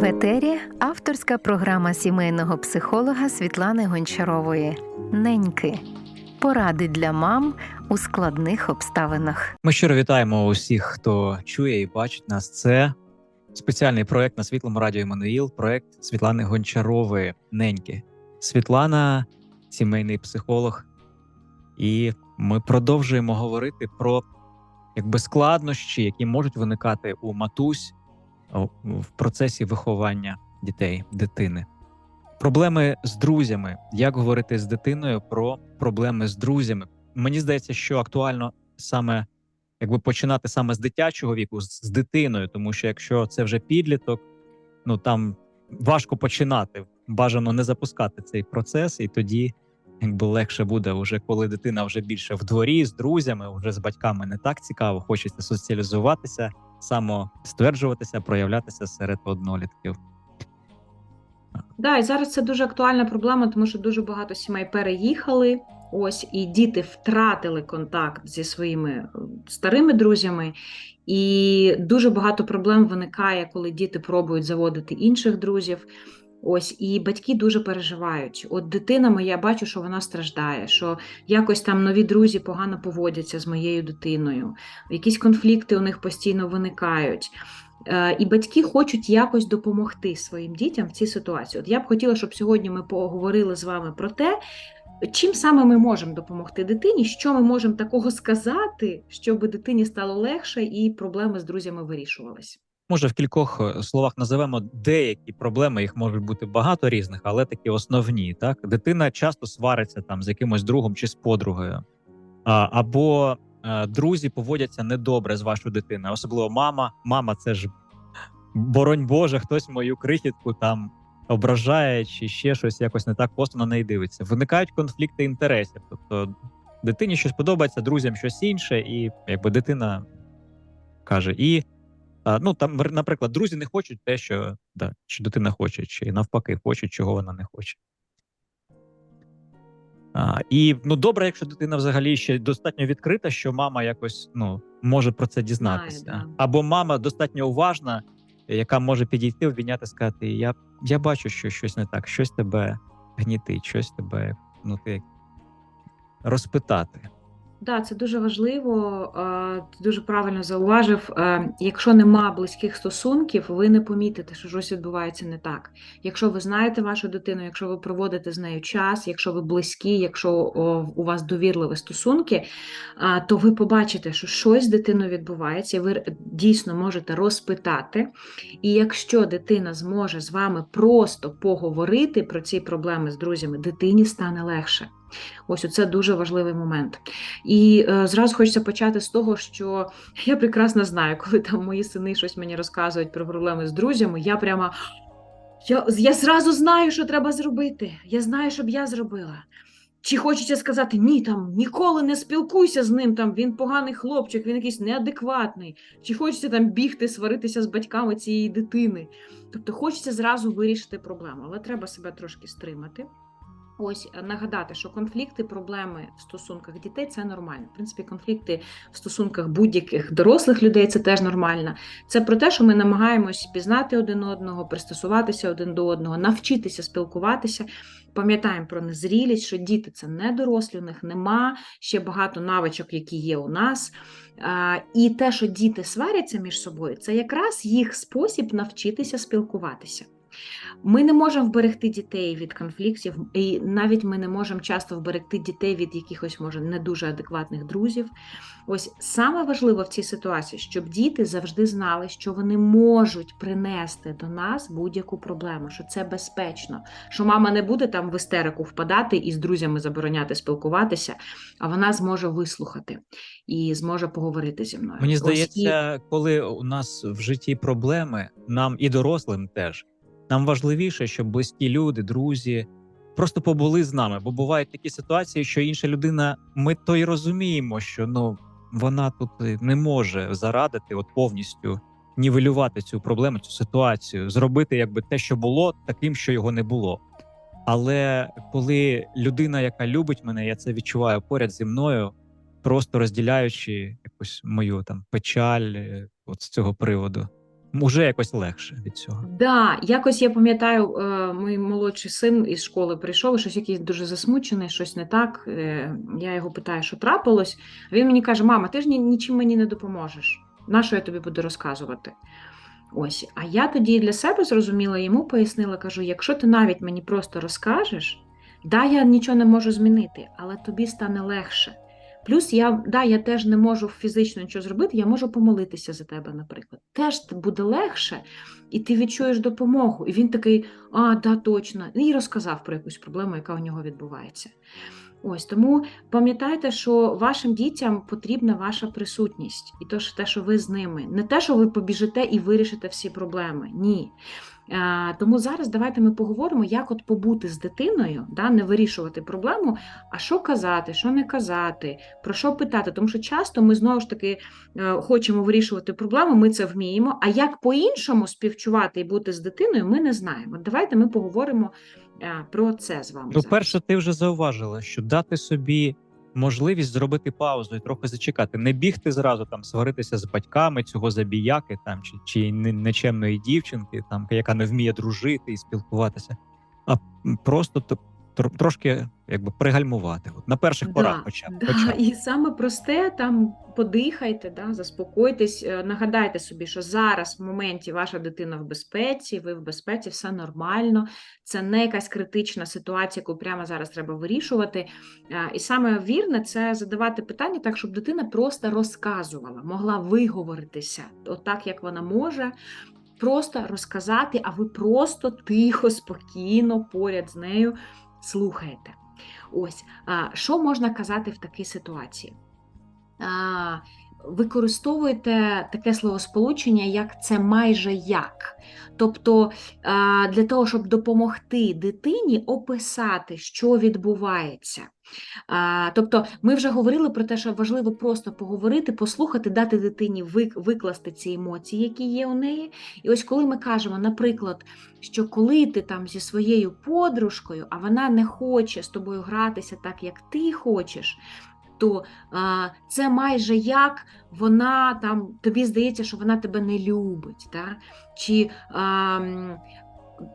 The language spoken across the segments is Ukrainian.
В етері авторська програма сімейного психолога Світлани Гончарової Неньки. Поради для мам у складних обставинах. Ми щиро вітаємо усіх, хто чує і бачить нас. Це спеціальний проект на світлому радіо Еммануїл, проект Світлани Гончарової Неньки. Світлана сімейний психолог, і ми продовжуємо говорити про якби складнощі, які можуть виникати у матусь в процесі виховання дітей, дитини. Проблеми з друзями. Як говорити з дитиною про проблеми з друзями? Мені здається, що актуально саме якби починати саме з дитячого віку, з, дитиною, тому що якщо це вже підліток, ну там важко починати. Бажано не запускати цей процес, і тоді якби легше буде, вже коли дитина вже більше в дворі з друзями, вже з батьками не так цікаво, хочеться соціалізуватися, самостверджуватися, проявлятися серед однолітків. Да, і зараз це дуже актуальна проблема, тому що дуже багато сімей переїхали. Ось і діти втратили контакт зі своїми е, старими друзями, і дуже багато проблем виникає, коли діти пробують заводити інших друзів. Ось і батьки дуже переживають. От дитина моя, бачу, що вона страждає, що якось там нові друзі погано поводяться з моєю дитиною, якісь конфлікти у них постійно виникають. Е, І батьки хочуть якось допомогти своїм дітям в цій ситуації. От я б хотіла, щоб сьогодні ми поговорили з вами про те, чим саме ми можемо допомогти дитині, що ми можемо такого сказати, щоб дитині стало легше і проблеми з друзями вирішувалися. Може, в кількох е, словах називемо деякі проблеми, їх може бути багато різних, але такі основні. Так, дитина часто свариться там з якимось другом чи з подругою, а, або е, друзі поводяться недобре з вашою дитиною, особливо мама. Мама, це ж боронь Боже, хтось мою крихітку там ображає чи ще щось якось не так просто на неї дивиться. Виникають конфлікти інтересів. Тобто дитині щось подобається, друзям щось інше, і якби дитина каже, і а, ну там, наприклад, друзі не хочуть те, що да, що дитина хоче, чи навпаки, хочуть, чого вона не хоче. А, і ну добре, якщо дитина взагалі ще достатньо відкрита, що мама якось ну може про це дізнатися, да. або мама достатньо уважна, яка може підійти, обійняти, сказати: Я, я бачу, що щось не так, щось тебе гнітить, щось тебе ну ти розпитати. Да, це дуже важливо. е, Ти дуже правильно зауважив. Е, Якщо нема близьких стосунків, ви не помітите, що щось відбувається не так. Якщо ви знаєте вашу дитину, якщо ви проводите з нею час, якщо ви близькі, якщо у вас довірливі стосунки, то ви побачите, що щось з дитиною відбувається, і ви дійсно можете розпитати. І якщо дитина зможе з вами просто поговорити про ці проблеми з друзями, дитині стане легше. Ось це дуже важливий момент. І е, зразу хочеться почати з того, що я прекрасно знаю, коли там мої сини щось мені розказують про проблеми з друзями, я прямо я, я зразу знаю, що треба зробити. Я знаю, що б я зробила. Чи хочеться сказати, ні, там ніколи не спілкуйся з ним, там він поганий хлопчик, він якийсь неадекватний. Чи хочеться там бігти, сваритися з батьками цієї дитини. Тобто хочеться зразу вирішити проблему, але треба себе трошки стримати. Ось е, нагадати, що конфлікти, проблеми в стосунках дітей це нормально. В принципі, конфлікти в стосунках будь-яких дорослих людей це теж нормально. Це про те, що ми намагаємось пізнати один одного, пристосуватися один до одного, навчитися спілкуватися. Пам'ятаємо про незрілість, що діти це не дорослі, у них нема ще багато навичок, які є у нас. І те, що діти сваряться між собою, це якраз їх спосіб навчитися спілкуватися. Ми не можемо вберегти дітей від конфліктів, і навіть ми не можемо часто вберегти дітей від якихось, може, не дуже адекватних друзів. Ось саме важливо в цій ситуації, щоб діти завжди знали, що вони можуть принести до нас будь-яку проблему, що це безпечно, що мама не буде там в істерику впадати і з друзями забороняти спілкуватися, а вона зможе вислухати і зможе поговорити зі мною. Мені Ось і- здається, коли у нас в житті проблеми, нам і дорослим теж нам важливіше, щоб близькі люди, друзі просто побули з нами. Бо бувають такі ситуації, що інша людина, ми то й розуміємо, що ну вона тут не може зарадити, от повністю нівелювати цю проблему, цю ситуацію, зробити якби те, що було, таким, що його не було. Але коли людина, яка любить мене, я це відчуваю поряд зі мною, просто розділяючи якусь мою там печаль, е, от з цього приводу, Уже якось легше від цього. Да, якось я пам'ятаю, е, мій молодший син із школи прийшов, щось якийсь дуже засмучений, щось не так. Е, Я його питаю, що трапилось. Він мені каже: Мама, ти ж ні- нічим мені не допоможеш. На що я тобі буду розказувати? Ось, а я тоді для себе зрозуміла, йому пояснила, кажу: якщо ти навіть мені просто розкажеш, да, я нічого не можу змінити, але тобі стане легше. Плюс я, да, я теж не можу фізично нічого зробити, я можу помолитися за тебе, наприклад. Теж буде легше, і ти відчуєш допомогу. І він такий, а, да, точно, і розказав про якусь проблему, яка у нього відбувається. Ось тому пам'ятайте, що вашим дітям потрібна ваша присутність, і то, що те, що ви з ними, не те, що ви побіжите і вирішите всі проблеми. Ні. А, Тому зараз давайте ми поговоримо, як от побути з дитиною, да, не вирішувати проблему, а що казати, що не казати, про що питати. Тому що часто ми знову ж таки е, хочемо вирішувати проблему, ми це вміємо. А як по-іншому співчувати і бути з дитиною, ми не знаємо. Давайте ми поговоримо е, про це з вами. Ну, перше, ти вже зауважила, що дати собі можливість зробити паузу і трохи зачекати, не бігти зразу там сваритися з батьками цього забіяки там чи, чи нечемної дівчинки, там яка не вміє дружити і спілкуватися, а просто трошки якби пригальмувати. От на перших порах, хоча б. да, хоча і саме просте там подихайте, да, заспокойтесь, е, нагадайте собі, що зараз в моменті ваша дитина в безпеці, ви в безпеці, все нормально. Це не якась критична ситуація, яку прямо зараз треба вирішувати. Е, І саме вірне це задавати питання так, щоб дитина просто розказувала, могла виговоритися отак, як вона може. Просто розказати, а ви просто тихо, спокійно поряд з нею слухаєте. Ось, що можна казати в такій ситуації? А, Використовуйте таке словосполучення, як це майже як. Тобто, для того, щоб допомогти дитині описати, що відбувається. Тобто, ми вже говорили про те, що важливо просто поговорити, послухати, дати дитині викласти ці емоції, які є у неї. І ось коли ми кажемо, наприклад, що коли ти там зі своєю подружкою, а вона не хоче з тобою гратися так, як ти хочеш, то а, це майже як вона там, тобі здається, що вона тебе не любить. та? Чи а, м,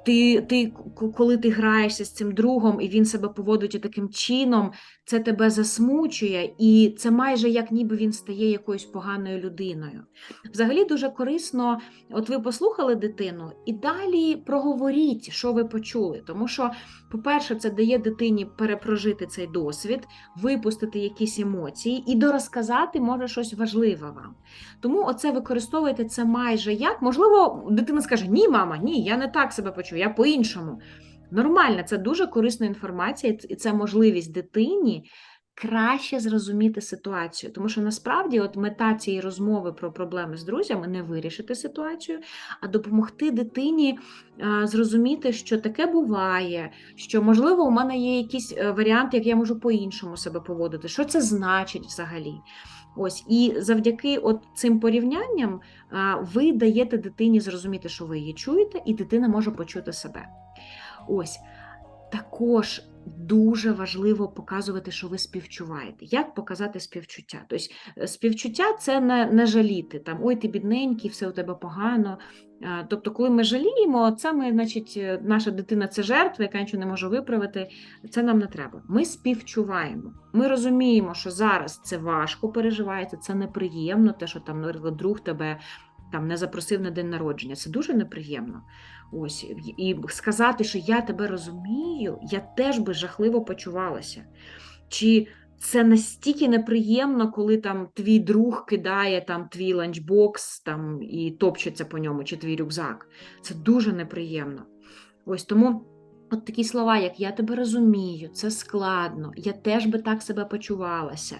ти, ти, коли ти граєшся з цим другом, і він себе поводить таким чином, це тебе засмучує, і це майже як ніби він стає якоюсь поганою людиною. Взагалі дуже корисно, от ви послухали дитину, і далі проговоріть, що ви почули. Тому що, по-перше, це дає дитині перепрожити цей досвід, випустити якісь емоції і дорозказати може щось важливе вам. Тому оце використовуйте це майже як. Можливо, дитина скаже: Ні, мама, ні, я не так себе почую, я по-іншому. Нормально, це дуже корисна інформація, і це можливість дитині краще зрозуміти ситуацію. Тому що насправді от мета цієї розмови про проблеми з друзями не вирішити ситуацію, а допомогти дитині зрозуміти, що таке буває, що можливо у мене є якісь е, варіанти, як я можу по-іншому себе поводити. Що це значить взагалі? Ось і завдяки от цим порівнянням ви даєте дитині зрозуміти, що ви її чуєте, і дитина може почути себе. Ось також дуже важливо показувати, що ви співчуваєте. Як показати співчуття? Тобто е, співчуття це не, не жаліти там ой, ти бідненький, все у тебе погано. Тобто, коли ми жаліємо, це ми, значить, е, наша дитина це жертва, яка нічого не може виправити. Це нам не треба. Ми співчуваємо. Ми розуміємо, що зараз це важко переживається, це неприємно, те, що там, наприклад, друг тебе там не запросив на день народження. Це дуже неприємно. Ось і сказати, що я тебе розумію, я теж би жахливо почувалася. Чи це настільки неприємно, коли там твій друг кидає там твій ланчбокс там і топчеться по ньому, чи твій рюкзак. Це дуже неприємно. Ось тому. От такі слова, як я тебе розумію, це складно, я теж би так себе почувалася.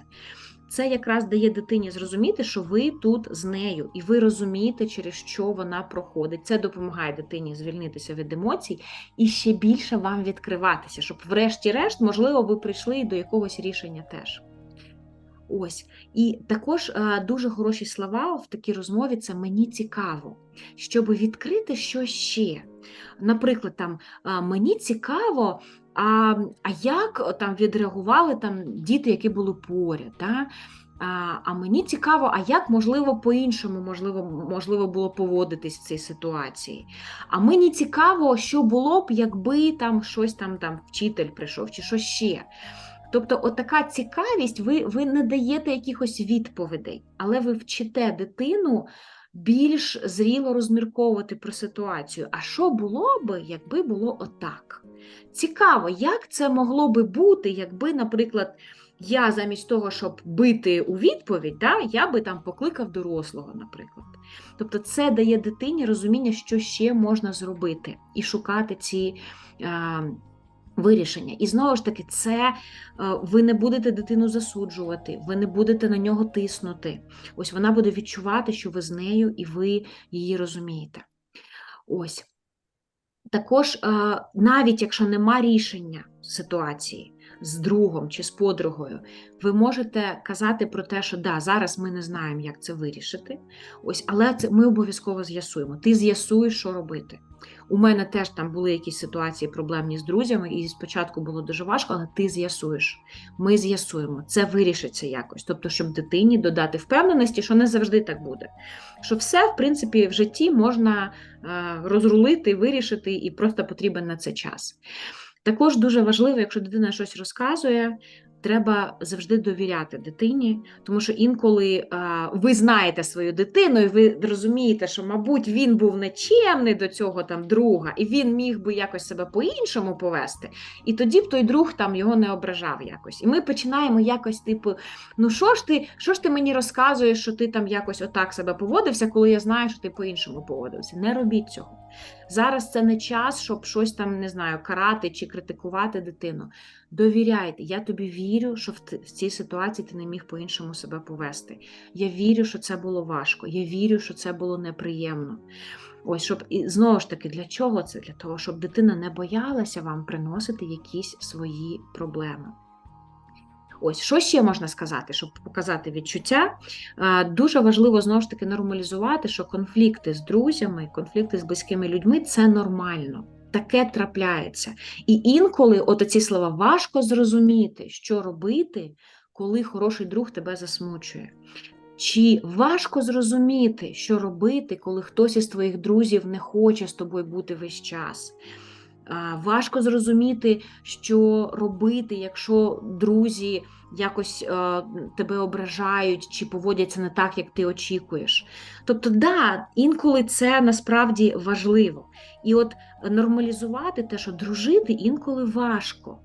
Це якраз дає дитині зрозуміти, що ви тут з нею, і ви розумієте, через що вона проходить. Це допомагає дитині звільнитися від емоцій і ще більше вам відкриватися, щоб, врешті-решт, можливо, ви прийшли до якогось рішення теж. Ось. І також е, дуже хороші слова в такій розмові це мені цікаво, щоб відкрити що ще. Наприклад, там мені цікаво, а, а як там відреагували там діти, які були поряд? Да? А, а мені цікаво, а як можливо по-іншому можливо, можливо було поводитись в цій ситуації. А мені цікаво, що було б, якби там щось там, там вчитель прийшов, чи що ще. Тобто, отака цікавість, ви, ви не даєте якихось відповідей, але ви вчите дитину більш зріло розмірковувати про ситуацію. А що було би, якби було отак? Цікаво, як це могло би бути, якби, наприклад, я замість того, щоб бити у відповідь, да, я би там покликав дорослого, наприклад. Тобто, це дає дитині розуміння, що ще можна зробити, і шукати ці. Е, Вирішення. І знову ж таки, це е, ви не будете дитину засуджувати, ви не будете на нього тиснути. Ось вона буде відчувати, що ви з нею і ви її розумієте. Ось. Також, е, навіть якщо нема рішення ситуації з другом чи з подругою, ви можете казати про те, що да, зараз ми не знаємо, як це вирішити. Ось, але це ми обов'язково з'ясуємо. Ти з'ясуєш, що робити. У мене теж там були якісь ситуації проблемні з друзями, і спочатку було дуже важко, але ти з'ясуєш. Ми з'ясуємо, це вирішиться якось. Тобто, щоб дитині додати впевненості, що не завжди так буде. Що все, в принципі, в житті можна е, розрулити, вирішити, і просто потрібен на це час. Також дуже важливо, якщо дитина щось розказує, треба завжди довіряти дитині, тому що інколи а, ви знаєте свою дитину, і ви розумієте, що, мабуть, він був нечемний до цього там друга, і він міг би якось себе по-іншому повести. І тоді б той друг там його не ображав якось. І ми починаємо якось, типу, ну що ж ти, що ж ти мені розказуєш, що ти там якось отак себе поводився, коли я знаю, що ти по-іншому поводився. Не робіть цього. Зараз це не час, щоб щось там не знаю, карати чи критикувати дитину. Довіряйте, я тобі вірю, що в цій ситуації ти не міг по-іншому себе повести. Я вірю, що це було важко. Я вірю, що це було неприємно. Ось, щоб і знову ж таки, для чого це? Для того, щоб дитина не боялася вам приносити якісь свої проблеми. Ось, що ще можна сказати, щоб показати відчуття? Дуже важливо знову ж таки нормалізувати, що конфлікти з друзями, конфлікти з близькими людьми це нормально. Таке трапляється. І інколи, от слова, важко зрозуміти, що робити, коли хороший друг тебе засмучує. Чи важко зрозуміти, що робити, коли хтось із твоїх друзів не хоче з тобою бути весь час? Важко зрозуміти, що робити, якщо друзі якось е, тебе ображають чи поводяться не так, як ти очікуєш. Тобто, да, інколи це насправді важливо. І от нормалізувати те, що дружити інколи важко.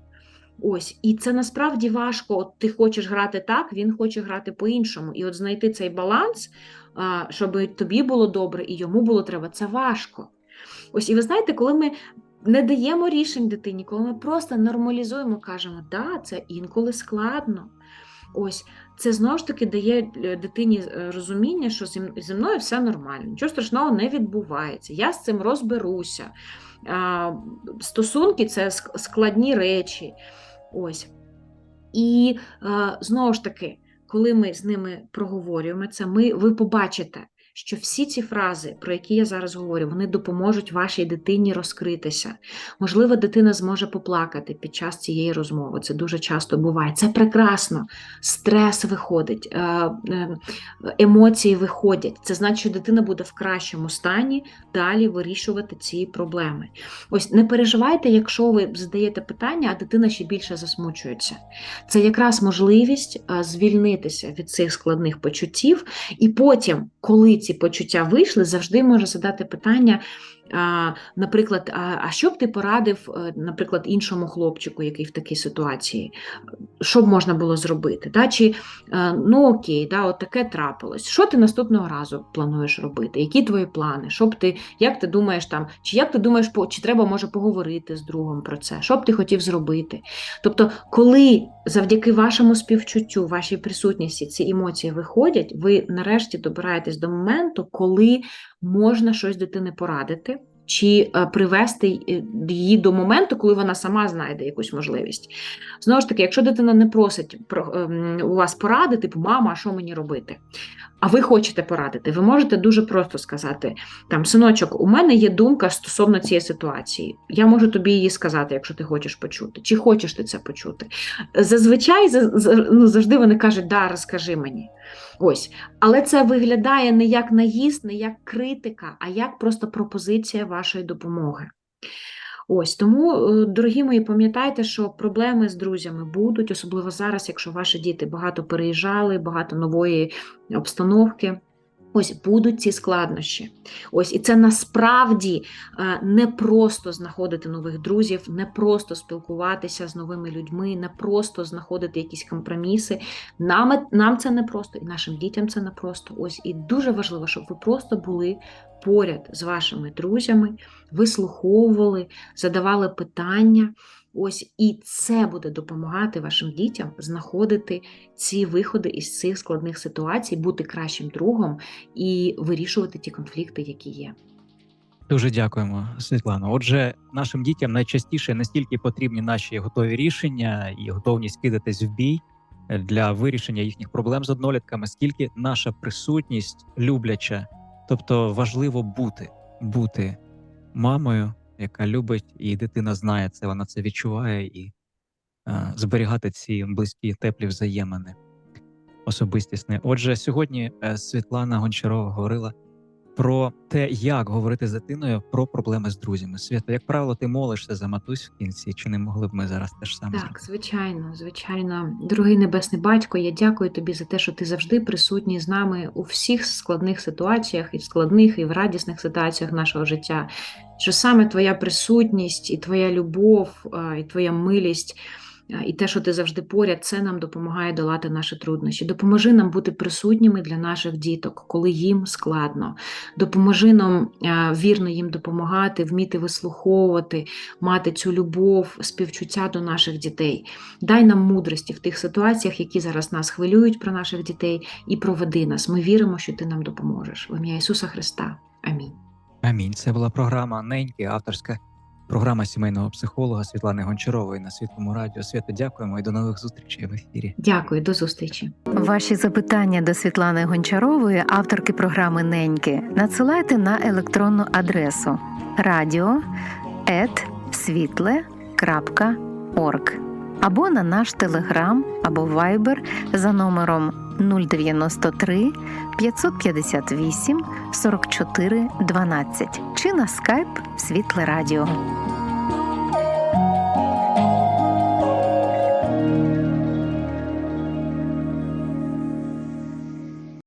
Ось, і це насправді важко. От Ти хочеш грати так, він хоче грати по-іншому. І от знайти цей баланс, щоб тобі було добре і йому було треба, це важко. Ось, і ви знаєте, коли ми не даємо рішень дитині, коли ми просто нормалізуємо, кажемо, да, це інколи складно. Ось це знову ж таки дає е, дитині е, розуміння, що зі мною все нормально, нічого страшного не відбувається. Я з цим розберуся. Стосунки це складні речі. Ось. І знову ж таки, коли ми з ними проговорюємо це, ми, ви побачите, що всі ці фрази, про які я зараз говорю, вони допоможуть вашій дитині розкритися. Можливо, дитина зможе поплакати під час цієї розмови. Це дуже часто буває. Це прекрасно. Стрес виходить, е, е, емоції виходять. Це значить, що дитина буде в кращому стані далі вирішувати ці проблеми. Ось не переживайте, якщо ви задаєте питання, а дитина ще більше засмучується. Це якраз можливість е, звільнитися від цих складних почуттів, і потім, коли ці почуття вийшли, завжди можна задати питання. Наприклад, а що б ти порадив, е, наприклад, іншому хлопчику, який в такій ситуації, що б можна було зробити? Да? Чи е, ну окей, да, от таке трапилось. Що ти наступного разу плануєш робити? Які твої плани? Що б ти, як ти думаєш там, чи як ти думаєш, чи треба може поговорити з другом про це? Що б ти хотів зробити? Тобто, коли завдяки вашому співчуттю, вашій присутності ці емоції виходять, ви нарешті добираєтесь до моменту, коли можна щось дитини порадити чи е, привести е, її до моменту, коли вона сама знайде якусь можливість. Знову ж таки, якщо дитина не просить ем, у вас поради, типу мама, а що мені робити? А ви хочете порадити, ви можете дуже просто сказати: там, синочок, у мене є думка стосовно цієї ситуації. Я можу тобі її сказати, якщо ти хочеш почути. Чи хочеш ти це почути? Зазвичай за- за- ну, завжди вони кажуть, да, розкажи мені. Ось. Але це виглядає не як наїзд, не як критика, а як просто пропозиція вашої допомоги. Ось тому, е, дорогі мої, пам'ятайте, що проблеми з друзями будуть, особливо зараз, якщо ваші діти багато переїжджали, багато нової обстановки. Ось будуть ці складнощі. Ось і це насправді е, не просто знаходити нових друзів, не просто спілкуватися з новими людьми, не просто знаходити якісь компроміси. Нам, нам це не просто, і нашим дітям це не просто. Ось і дуже важливо, щоб ви просто були поряд з вашими друзями, вислуховували, задавали питання. Ось і це буде допомагати вашим дітям знаходити ці виходи із цих складних ситуацій, бути кращим другом і вирішувати ті конфлікти, які є. Дуже дякуємо, Світлано. Отже, нашим дітям найчастіше не стільки потрібні наші готові рішення і готовність кидатись в бій для вирішення їхніх проблем з однолітками, скільки наша присутність любляча, тобто важливо бути, бути мамою, яка любить, і дитина знає це, вона це відчуває і е, зберігати ці близькі теплі взаємини особистісні. Отже, сьогодні е, Світлана Гончарова говорила про те, як говорити з дитиною про проблеми з друзями. Свято, як правило, ти молишся за матусь в кінці, чи не могли б ми зараз теж саме Так, зробити? звичайно, звичайно. Дорогий небесний батько, я дякую тобі за те, що ти завжди присутній з нами у всіх складних ситуаціях, і в складних, і в радісних ситуаціях нашого життя. Що саме твоя присутність і твоя любов, і твоя милість. І те, що ти завжди поряд, це нам допомагає долати наші труднощі. Допоможи нам бути присутніми для наших діток, коли їм складно. Допоможи нам вірно їм допомагати, вміти вислуховувати, мати цю любов, співчуття до наших дітей. Дай нам мудрості в тих ситуаціях, які зараз нас хвилюють про наших дітей, і проведи нас. Ми віримо, що ти нам допоможеш. В ім'я Ісуса Христа. Амінь. Амінь. Це була програма Неньки, авторська програма сімейного психолога Світлани Гончарової на світлому радіо. Свято, дякуємо і до нових зустрічей в ефірі. Дякую, до зустрічі. Ваші запитання до Світлани Гончарової, авторки програми Неньки, надсилайте на електронну адресу radio.світле.орг або на наш телеграм або вайбер за номером 093 558 44 12 чи на скайп Світле Радіо.